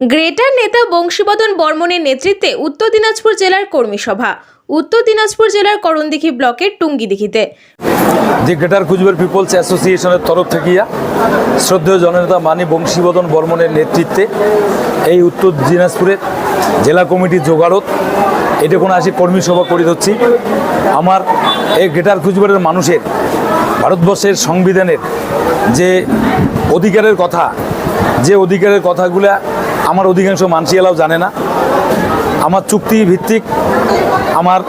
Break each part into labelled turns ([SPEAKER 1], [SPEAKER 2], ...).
[SPEAKER 1] Greater নেতা বংশীবদন বর্মনের নেতৃত্বে উত্তর দিনাজপুর জেলার কর্মী সভা। উত্তর দিনাজপুর জেলার করণদিঘি ব্লকের টুঙ্গিদিঘিতে।
[SPEAKER 2] যে গ্রেটার কুচবিহার পিপলস অ্যাসোসিয়েশনের তরফ থেকে শ্রদ্ধেয় জননেতা মানি বংশীবদন বর্মনের নেতৃত্বে এই উত্তর দিনাজপুরের জেলা কমিটির যোগাড়ত এটা কোনো আসি কর্মী সভা করে হচ্ছি আমার এই গ্রেটার কুচবিহারের মানুষের, ভারতবর্ষের সংবিধানের যে অধিকারের কথা, যে অধিকারের কথাগুলা আমার অধিকাংশ মানসিয়ালাও জানে না। আমার চুক্তি ভিত্তিক আমার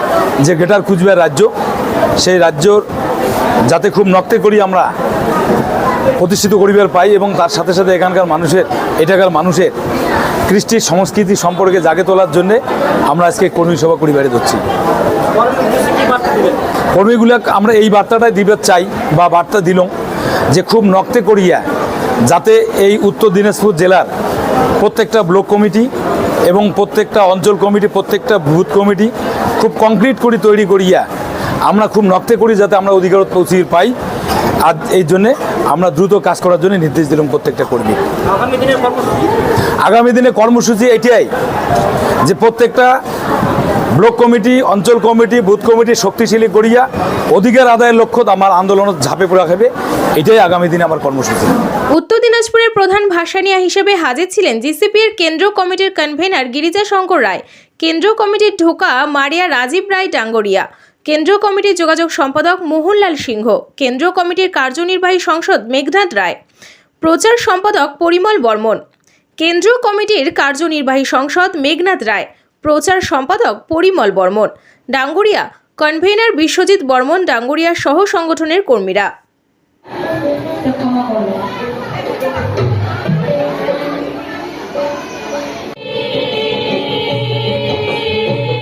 [SPEAKER 2] যে গ্রেটার কুচবিহার রাজ্য, সেই রাজ্যর যাতে খুব নক্তে করি আমরা প্রতিষ্ঠিত করিবার পাই এবং তার সাথে সাথে এখানকার মানুষের, এটাকার মানুষের কৃষ্টি সংস্কৃতি সম্পর্কে জাগে তোলার জন্যে আমরা আজকে কর্মী সভা করিবারে ধরছি। কর্মীগুলো আমরা এই বার্তাটাই দিবার চাই বা বার্তা দিলাম যে খুব নক্তে করিয়া যাতে এই উত্তর দিনাজপুর জেলার প্রত্যেকটা ব্লক কমিটি এবং প্রত্যেকটা অঞ্চল কমিটি প্রত্যেকটা বুথ কমিটি খুব কংক্রিট করে তৈরি করিয়া আমরা খুব নক্তে করি যাতে আমরা অধিকার পৌঁছে পাই। আর এই জন্যে আমরা দ্রুত কাজ করার জন্য নির্দেশ দিলাম প্রত্যেকটা কর্মী
[SPEAKER 3] আগামী
[SPEAKER 2] আগামী দিনে কর্মসূচি এটাই যে প্রত্যেকটা ব্লক কমিটি অঞ্চল কমিটি বুথ কমিটি শক্তিশালী করিয়া অধিকার আদায়ের লক্ষ্য আমার আন্দোলনত ঝাঁপে পড়া খাবে এটাই আগামী দিনে আমার কর্মসূচি।
[SPEAKER 1] উত্তর দিনাজপুরের প্রধান ভাসানিয়া হিসেবে হাজির ছিলেন জিসিপির কেন্দ্রীয় কমিটির কনভেনার গিরিজা শঙ্কর রায়। কেন্দ্রীয় কমিটির ঢোকা মারিয়া রাজীব রায় ডাঙ্গরিয়া। কেন্দ্রীয় কমিটির যোগাযোগ সম্পাদক মোহনলাল সিংহ। কেন্দ্রীয় কমিটির কার্যনির্বাহী সংসদ মেঘনাথ রায়। প্রচার সম্পাদক পরিমল বর্মন। কেন্দ্রীয় কমিটির কার্যনির্বাহী সংসদ মেঘনাথ রায়। প্রচার সম্পাদক পরিমল বর্মন। ডাঙ্গুরিয়া কনভেনার বিশ্বজিৎ বর্মন ডাঙ্গুরিয়া সহ সংগঠনের কর্মীরা। Não.